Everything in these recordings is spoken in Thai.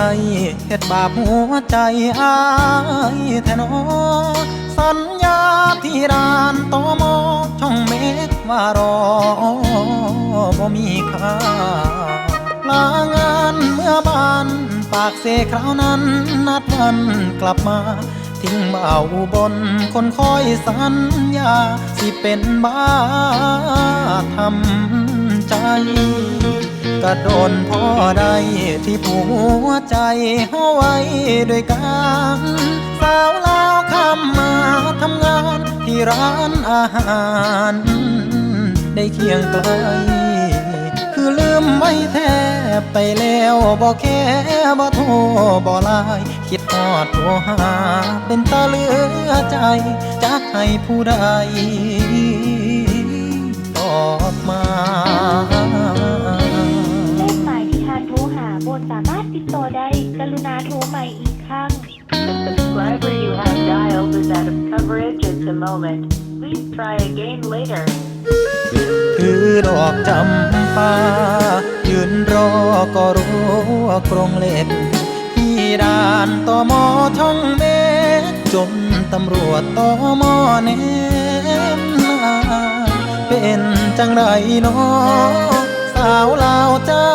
ล่าวไตเฮ็ดบาปหัวใจอายแท้นอสัญญาที่ร้านตอมอช่องเมกว่ารอบ่มีค่าลางานเมื่อบาน ปากเสคราวนั้น นัดวันกลับมา ทิ้งเบาบนคนคอยสัญญา สิเป็นบ้าทำ ระโดนพ่อใดที่ผัวใจเฮาไว้ด้วยกันสาวลาวคำมาทำงานที่ร้านอาหาร ได้เคียงไกล คือลืมไม่แทบไปแล้วบอกแค่บ่โทรบ่ลน์คิดฮอดโทรหา เป็นตาเหลือใจจักให้ผู้ใดตอบมาาบนสามารถติดต่อได้ กรุณาโทรใหม่อีกครั้ง The subscriber you have dialed is out of coverage at the moment. Please try again later. ถือดอกจำปายืนรอก็รู้ว่ากรงเหล็กที่ด่านต่อมอท่องเมฆจนตำรวจต่อมอเน้นหน้าเป็นจังไรเนาะสาวลาวเจ้า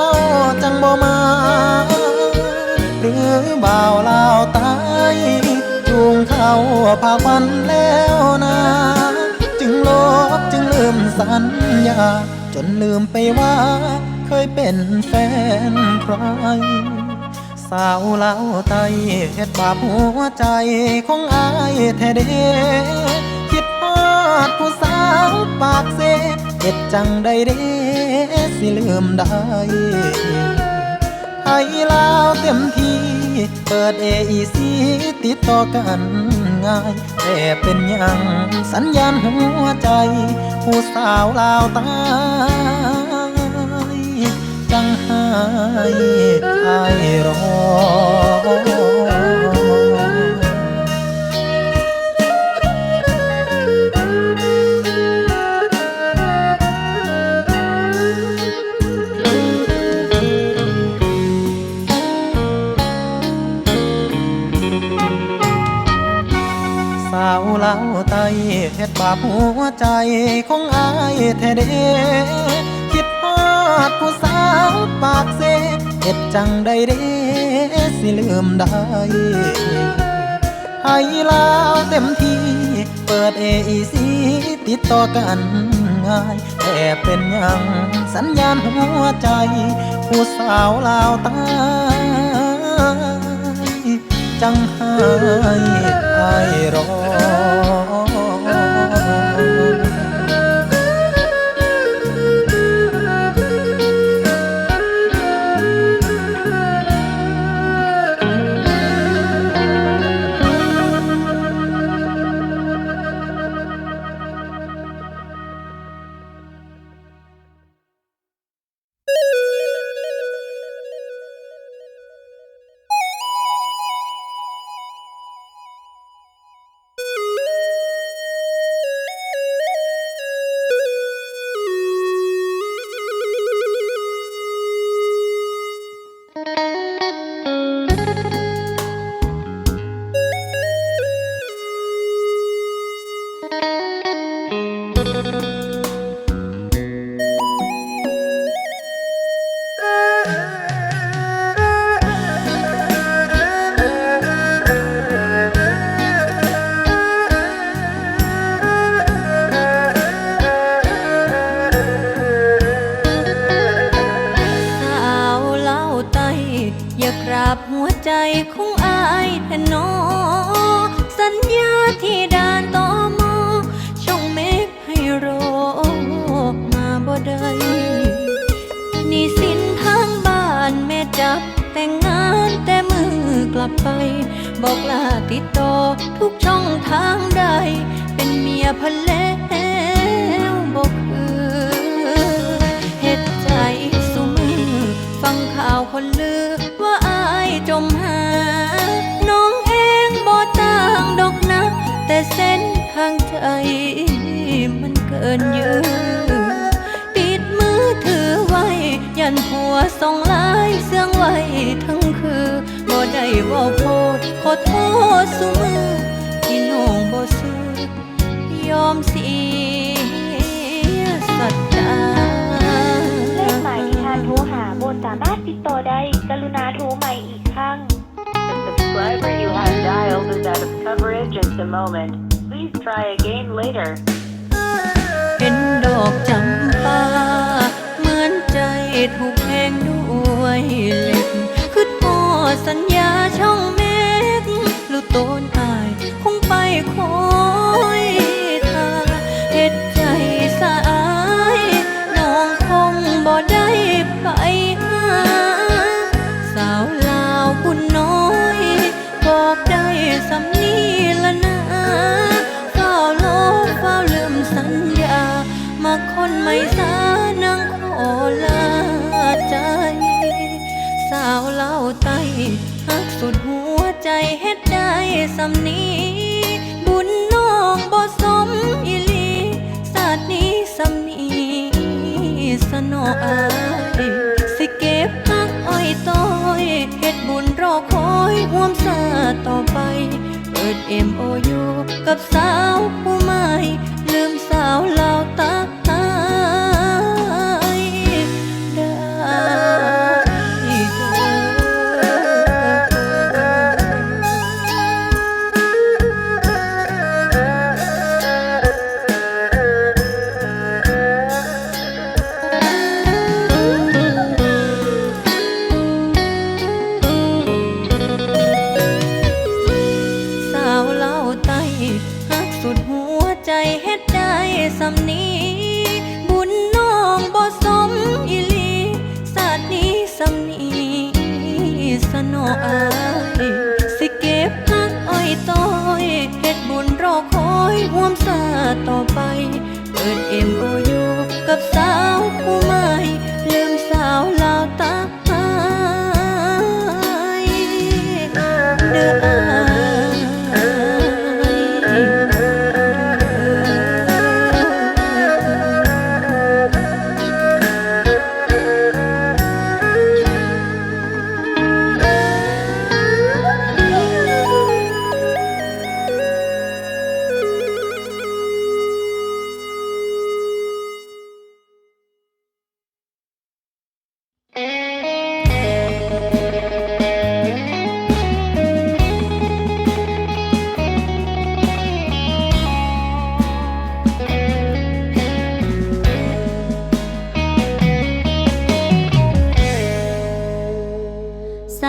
จังบ่มา หรือบ่าวลาวตายจูงเข้าภาควันแล้วนะ จึงลบจึงลืมสัญญา จนลืมไปว่า เคยเป็นแฟนใคร สาวเล่าวไตเฮ็ดบาปหัวใจของอายแท้เดคิดฮอดผู้สาวปากเซเฮ็ดจังใดเด้ สิลืมได้ ไทยลาวเต็มที่เปิดเอไอซีติดต่อกันง่าย แต่เป็นยังสัญญาณหัวใจ ผู้สาวลาวตายจังหายอายรอาวเล่าไตเฮ็ดบาปหัวใจของอายแท้เดคิดฮอดผู้สาวปากเซเฮ็ดจังใดเด้สิลืมได้ไทยลาวเต็มที่เปิดเอซีติดต่อกันง่ายแต่เป็นยังสัญญาณหัวใจ ผู้สาวลาวตา จังหายอายรอ ใจของอายแทนนอสัญญาที่ด่านต่อมอช่องเมฆให้รอมาบ่ได้นี่สินทางบ้านแม่จับแต่งงานแต่มือกลับไป บอกลาติดต่อทุกช่องทางได้ เป็นเมียเพนแล นยืนปิดมือถือไว้ ยันผัวส่งลายเสียงไว้ทั้งคือบ่ได้ว่าโพดขอโทษสุมือที่น้องบ่ซื้อยอมเสียสัจจาเลขหมายที่ทานโทรหาบนสามารถติดต่อได้ กรุณาโทรใหม่อีกครั้ง subscriber you have dialed is out of coverage at the moment. Please try again later. อกจำปาเหมือนใจถูกแทงด้วยเหล็กคือพ่อสัญญาช่องเมฆลูกโตนำนีบุญน้องบ่สมอีลีศาสตร์นี้สำนีสนออายสิเก็บพักอ้อยต้อยเฮ็ดบุญรอคอยห่วมสาต่อไป เปิด MOU กับสาวผู้ เปิด MOU กับ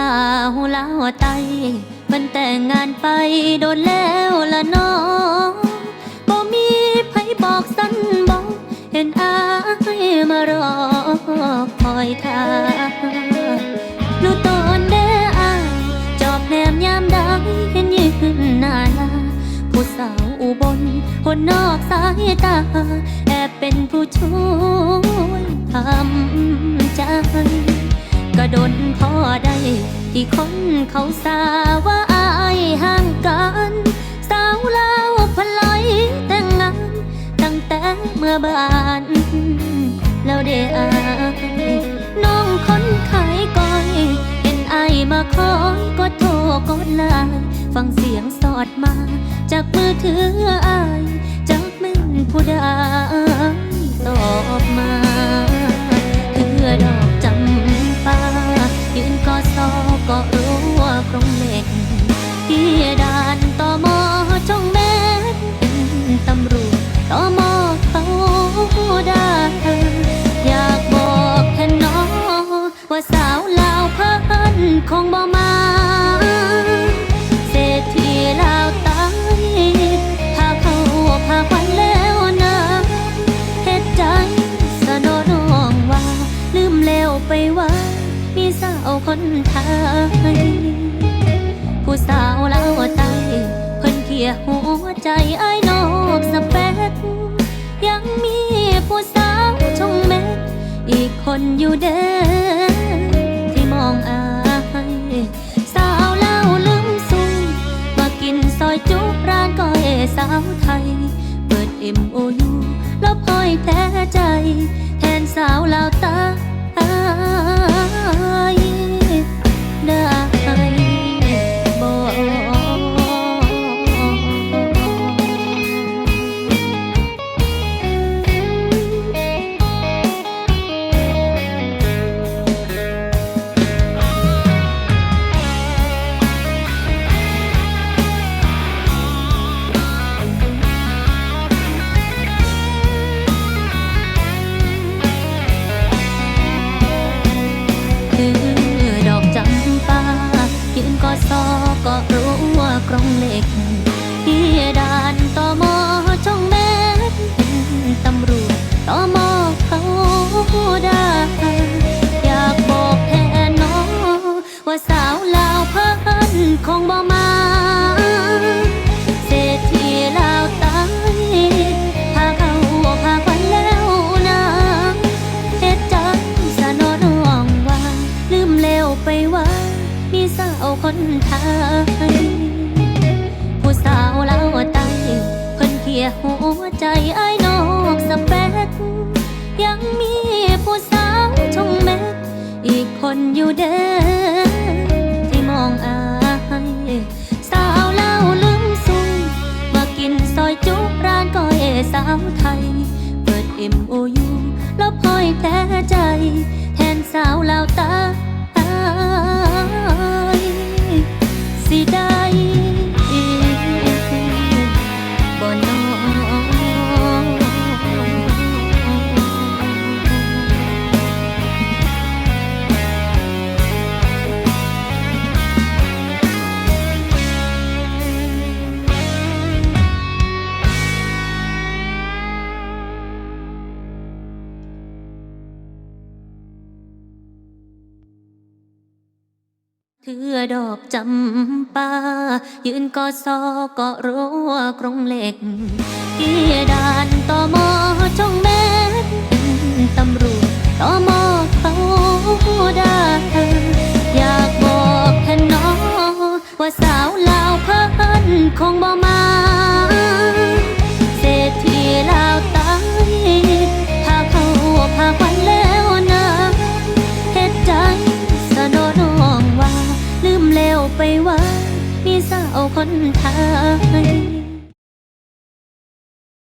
าวลาวไตมันแต่งงานไปโดนแล้วละน้องบ่มีไผบอกสั้นบอกเห็นอายมารอคอยทาลูกตอนเด้อายจอบแนมยามได้เห็นยืนหน้าหน้าผู้สาวอุบลคนนอกสายตา แอบเป็นผู้ช่วยทำใจ ก็ดนพอได้ ที่คนเขาสาว่าอายห่างกัน สาวลาวพลอยแต่งงาน ตั้งแต่เมื่อบาน แล้วเดอายน้องคนขายก้อยเห็นไอายมาคอยก็โทรกดไลน์ฟังเสียงสอดมา จากมือถืออายจากม่นผู้ใดตอบมา คือดอก ยืนกอซอก็รู้ว่ากรงเหล็กที่ด่านต่อมอช่องแม่เป็นตำรวจต่อมอเขาได้อยากบอกแทนน้องว่าสาวลาวเพิ่นคงบ่มา ไทย ผู้สาวเล่าวไตเพิ่นเขียหัวใจไอ้นอกสเปกยังมีผู้สาวชงแม่อีกคนอยู่เด้อที่มองอายสาวเล่าลืมสู้มากินซอยจุบร้านก้อยสาวไทย เปิด MOU แล้วพอยแพ้ใจ แทนสาวลาวตาย ยืนกอดซอก็รู้ว่ากรงเหล็กเฮียดาน ไทย ผู้สาวลาวใต้เพิ่นเขียหัวใจไอ้นอกสเปกยังมีผู้สาวชงแม็กอีกคนอยู่เด้อที่มองอายสาวเล่าลืมซุ่มมากินซอยจุร้านก้อยสาวไทย เปิด MOU แล้วพลอยแพ้ใจ แทนสาวลาวตา สิได้ เถือดอกจำปา ยืนกอซอก็รั้วกรงเหล็กเกียดานต่อมอช่องแม่ตำรวจต่อมอ